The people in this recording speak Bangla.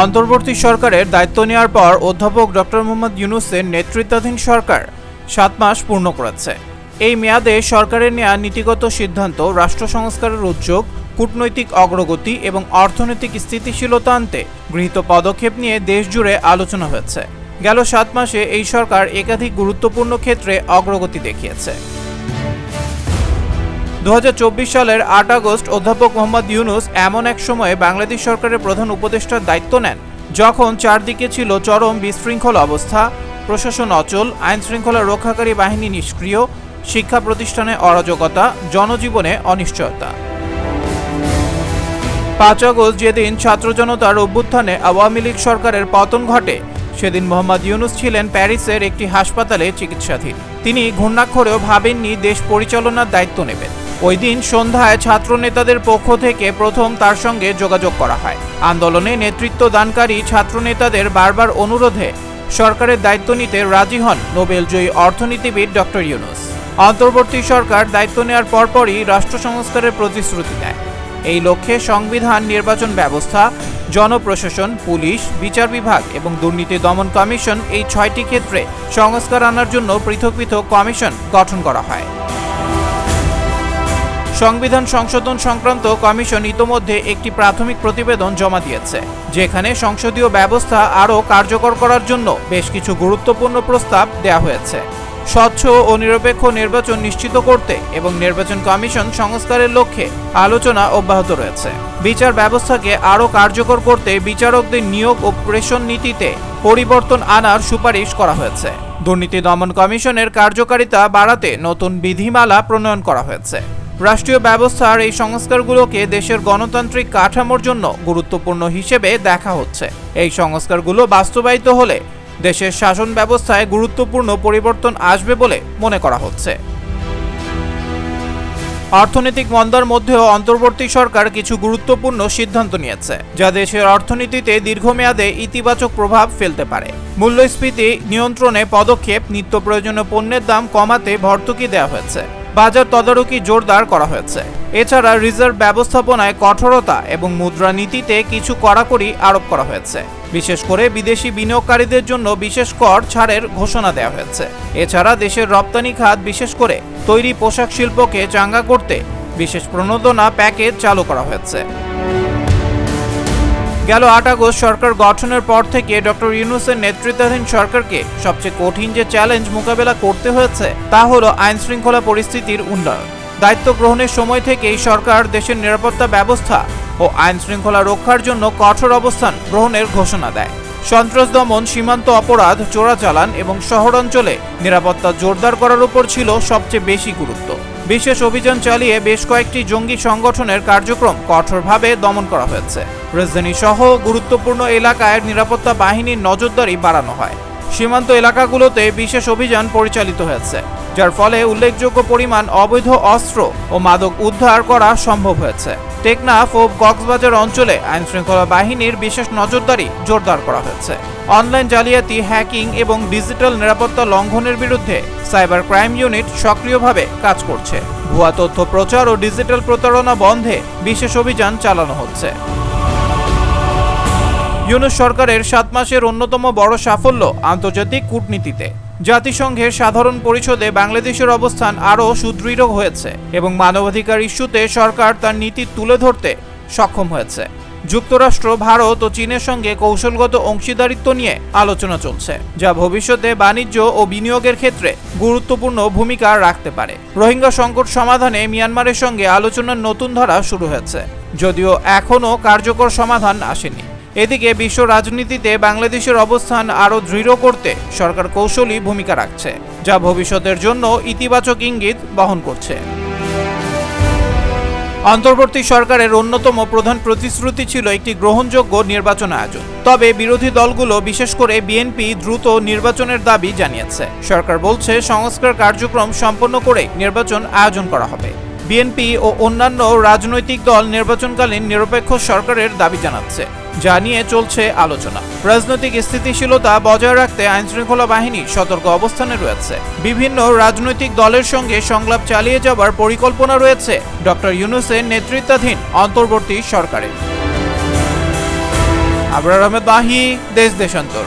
অন্তর্বর্তী সরকারের দায়িত্ব নেওয়ার পর অধ্যাপক ডক্টর মোহাম্মদ ইউনুসের নেতৃত্বাধীন সরকার সাত মাস পূর্ণ করেছে। এই মেয়াদে সরকারের নেওয়া নীতিগত সিদ্ধান্ত রাষ্ট্র সংস্কারের উদ্যোগ, কূটনৈতিক অগ্রগতি এবং অর্থনৈতিক স্থিতিশীলতা আনতে গৃহীত পদক্ষেপ নিয়ে দেশজুড়ে আলোচনা হয়েছে। গেল সাত মাসে এই সরকার একাধিক গুরুত্বপূর্ণ ক্ষেত্রে অগ্রগতি দেখিয়েছে। দু হাজার চব্বিশ সালের আট আগস্ট অধ্যাপক মোহাম্মদ ইউনুস এমন এক সময়ে বাংলাদেশ সরকারের প্রধান উপদেষ্টার দায়িত্ব নেন, যখন চারদিকে ছিল চরম বিশৃঙ্খল অবস্থা, প্রশাসন অচল আইন শৃঙ্খলা রক্ষাকারী বাহিনী নিষ্ক্রিয়, শিক্ষা প্রতিষ্ঠানে অরাজকতা, জনজীবনে অনিশ্চয়তা। পাঁচ আগস্ট যেদিন ছাত্র জনতার অভ্যুত্থানে আওয়ামী লীগ সরকারের পতন ঘটে, সেদিন মোহাম্মদ ইউনুস ছিলেন প্যারিসের একটি হাসপাতালে চিকিৎসাধীন। তিনি ঘূর্ণাক্ষরেও ভাবেননি দেশ পরিচালনার দায়িত্ব নেবেন। ওই দিন সন্ধ্যায় ছাত্র নেতাদের পক্ষ থেকে প্রথম তার সঙ্গে যোগাযোগ করা হয়। আন্দোলনে নেতৃত্ব দানকারী ছাত্র নেতাদের বারবার অনুরোধে সরকারের দায়িত্ব নিতে রাজি হন নোবেলজয়ী অর্থনীতিবিদ ডক্টর ইউনুস। অন্তর্বর্তী সরকার দায়িত্ব নেওয়ার পরপরই রাষ্ট্র সংস্কারের প্রতিশ্রুতি দেয়। এই লক্ষ্যে সংবিধান, নির্বাচন ব্যবস্থা, জনপ্রশাসন, পুলিশ, বিচার বিভাগ এবং দুর্নীতি দমন কমিশন এই ছয়টি ক্ষেত্রে সংস্কার আনার জন্য পৃথক পৃথক কমিশন গঠন করা হয়। সংবিধান সংশোধন সংক্রান্ত কমিশন ইতোমধ্যে একটি প্রাথমিক প্রতিবেদন জমা দিয়েছে, যেখানে সংসদীয় ব্যবস্থা আরও কার্যকর করার জন্য বেশ কিছু গুরুত্বপূর্ণ প্রস্তাব দেওয়া হয়েছে। স্বচ্ছ ও নিরপেক্ষ নির্বাচন নিশ্চিত করতে এবং নির্বাচন কমিশন সংস্কারের লক্ষ্যে আলোচনা অব্যাহত রয়েছে। বিচার ব্যবস্থাকে আরও কার্যকর করতে বিচারকদের নিয়োগ ও প্রেষণ নীতিতে পরিবর্তন আনার সুপারিশ করা হয়েছে। দুর্নীতি দমন কমিশনের কার্যকারিতা বাড়াতে নতুন বিধিমালা প্রণয়ন করা হয়েছে। রাষ্ট্রীয় ব্যবস্থার এই সংস্কারগুলোকে দেশের গণতান্ত্রিক কাঠামোর জন্য গুরুত্বপূর্ণ হিসেবে দেখা হচ্ছে। এই সংস্কারগুলো বাস্তবায়িত হলে দেশের শাসন ব্যবস্থায় গুরুত্বপূর্ণ পরিবর্তন আসবে বলে মনে করা হচ্ছে। অর্থনৈতিক মন্দার মধ্যেও অন্তর্বর্তী সরকার কিছু গুরুত্বপূর্ণ সিদ্ধান্ত নিয়েছে, যা দেশের অর্থনীতিতে দীর্ঘমেয়াদে ইতিবাচক প্রভাব ফেলতে পারে। মূল্যস্ফীতি নিয়ন্ত্রণে পদক্ষেপ, নিত্য প্রয়োজনীয় পণ্যের দাম কমাতে ভর্তুকি দেওয়া হয়েছে। বাজার তদারকি জোরদার করা হয়েছে। এছাড়া রিজার্ভ ব্যবস্থাপনায় কঠোরতা এবং মুদ্রানীতিতে কিছু কড়াকড়ি আরোপ করা হয়েছে। বিশেষ করে বিদেশি বিনিয়োগকারীদের জন্য বিশেষ কর ছাড়ের ঘোষণা দেওয়া হয়েছে। এছাড়া দেশের রপ্তানি খাত, বিশেষ করে তৈরি পোশাক শিল্পকে চাঙ্গা করতে বিশেষ প্রণোদনা প্যাকেজ চালু করা হয়েছে। গেল আট আগস্ট সরকার গঠনের পর থেকে ডক্টর ইউনুসের নেতৃত্বাধীন সরকারকে সবচেয়ে কঠিন যে চ্যালেঞ্জ মোকাবেলা করতে হয়েছে, তা হলো আইন শৃঙ্খলা পরিস্থিতির উন্নয়ন। দায়িত্ব গ্রহণের সময় থেকেই সরকার দেশের নিরাপত্তা ব্যবস্থা ও আইন শৃঙ্খলা রক্ষার জন্য কঠোর অবস্থান গ্রহণের ঘোষণা দেয়। সন্ত্রাস দমন সীমান্ত অপরাধ, চোরাচালান এবং শহরাঞ্চলে নিরাপত্তা জোরদার করার উপর ছিল সবচেয়ে বেশি গুরুত্ব। বিশেষ অভিযান চালিয়ে বেশ কয়েকটি জঙ্গি সংগঠনের কার্যক্রম কঠোরভাবে দমন করা হয়েছে। রাজধানী সহ গুরুত্বপূর্ণ এলাকায় নিরাপত্তা বাহিনীর নজরদারি বাড়ানো হয়। সীমান্ত এলাকাগুলোতে বিশেষ অভিযান পরিচালিত হয়েছে, যার ফলে উল্লেখযোগ্য পরিমাণ অবৈধ অস্ত্র ও মাদক উদ্ধার করা সম্ভব হয়েছে। টেকনাফ ও কক্সবাজার অঞ্চলে আইনশৃঙ্খলা বাহিনীর বিশেষ নজরদারি জোরদার করা হয়েছে। অনলাইন জালিয়াতি, হ্যাকিং এবং ডিজিটাল নিরাপত্তা লঙ্ঘনের বিরুদ্ধে সাইবার ক্রাইম ইউনিট সক্রিয়ভাবে কাজ করছে। ভুয়া তথ্য প্রচার ও ডিজিটাল প্রতারণা বন্ধে বিশেষ অভিযান চালানো হচ্ছে। ইউনুস সরকারের সাত মাসের অন্যতম বড় সাফল্য আন্তর্জাতিক কূটনীতিতে। জাতিসংঘের সাধারণ পরিষদে বাংলাদেশের অবস্থান আরও সুদৃঢ় হয়েছে এবং মানবাধিকার ইস্যুতে সরকার তার নীতি তুলে ধরতে সক্ষম হয়েছে। যুক্তরাষ্ট্র, ভারত ও চীনের সঙ্গে কৌশলগত অংশীদারিত্ব নিয়ে আলোচনা চলছে, যা ভবিষ্যতে বাণিজ্য ও বিনিয়োগের ক্ষেত্রে গুরুত্বপূর্ণ ভূমিকা রাখতে পারে। রোহিঙ্গা সংকট সমাধানে মিয়ানমারের সঙ্গে আলোচনার নতুন ধারা শুরু হয়েছে, যদিও এখনও কার্যকর সমাধান আসেনি। এদিকে বিশ্ব রাজনীতিতে বাংলাদেশের অবস্থান আরও দৃঢ় করতে সরকার কৌশলী ভূমিকা রাখছে, যা ভবিষ্যতের জন্য ইতিবাচক ইঙ্গিত বহন করছে। অন্তর্বর্তী সরকারের অন্যতম প্রধান প্রতিশ্রুতি ছিল একটি গ্রহণযোগ্য নির্বাচন আয়োজন। তবে বিরোধী দলগুলো বিশেষ করে বিএনপি দ্রুত নির্বাচনের দাবি জানিয়েছে। সরকার বলছে, সংস্কার কার্যক্রম সম্পন্ন করে নির্বাচন আয়োজন করা হবে। বিএনপি ও অন্যান্য রাজনৈতিক দল নির্বাচনকালীন নিরপেক্ষ সরকারের দাবি জানাচ্ছে, যা নিয়ে চলছে আলোচনা। রাজনৈতিক স্থিতিশীলতা বজায় রাখতে আইনশৃঙ্খলা বাহিনী সতর্ক অবস্থানে রয়েছে। বিভিন্ন রাজনৈতিক দলের সঙ্গে সংলাপ চালিয়ে যাবার পরিকল্পনা রয়েছে ডক্টর ইউনুসের নেতৃত্বাধীন অন্তর্বর্তী সরকারের। আবরার আহমেদ বাহি, দেশ দেশান্তর।